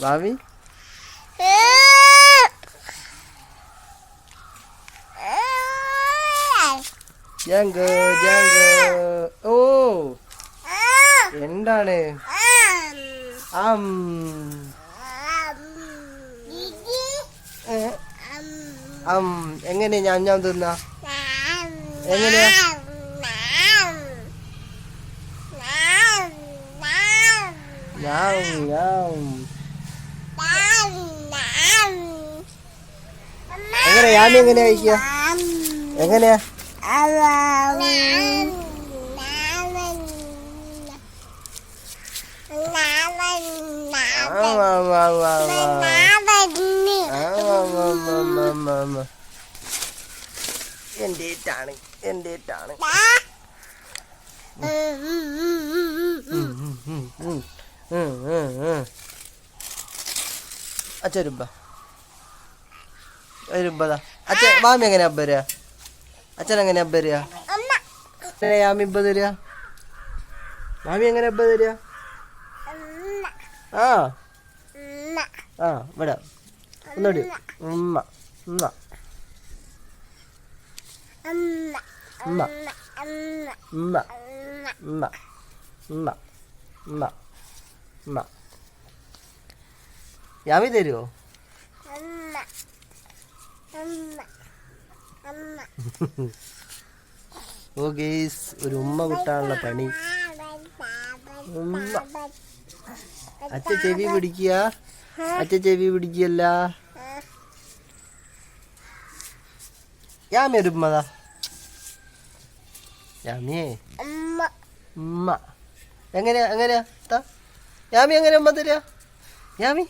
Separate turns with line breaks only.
ഭാവി junk junk ഓ. എന്താണ്? അം. അം. എങ്ങനെ ഞാൻ ഞാൻ തിന്ന? എങ്ങനെയാ? ഞാൻ ഞാൻ. എങ്ങനെ ആമി എങ്ങനെ കഴിക്കുക? എങ്ങനെയാ? എന്റെ ഇട്ടാണ്? എന്റെ ഇട്ടാണ്? അച്ഛരുമ്പ വരുമ്പതാ അച്ഛൻ മാമി എങ്ങനെ അബ്ബ വരിക അച്ഛൻ എങ്ങനെ അബ്ബ വരിക മാമി ഇബ്ബ തരിക മാമി എങ്ങനെ അബ്ബ തരിക ആ. ആ ഇവിടെ. ഒന്നോടി. ഉമ്മ. ഉമ്മ. ഉമ്മ. ഉമ്മ. ഉമ്മ. ഉമ്മ. ഉമ്മ. ഉമ്മ. യാമി തരുമോ ഓ ഗേസ് ഒരു ഉമ്മ കിട്ടാനുള്ള പണി. ഉമ്മ. അച്ഛ ചെവി പിടിക്കുക. അച്ഛ ചെവി പിടിക്കല്ല യാമി ഒരു ഉമ്മതാ യാമിയേ. ഉമ്മ. എങ്ങനെയാ എങ്ങനെയാ? യാമി എങ്ങനെ ഉമ്മ തരിക യാമി.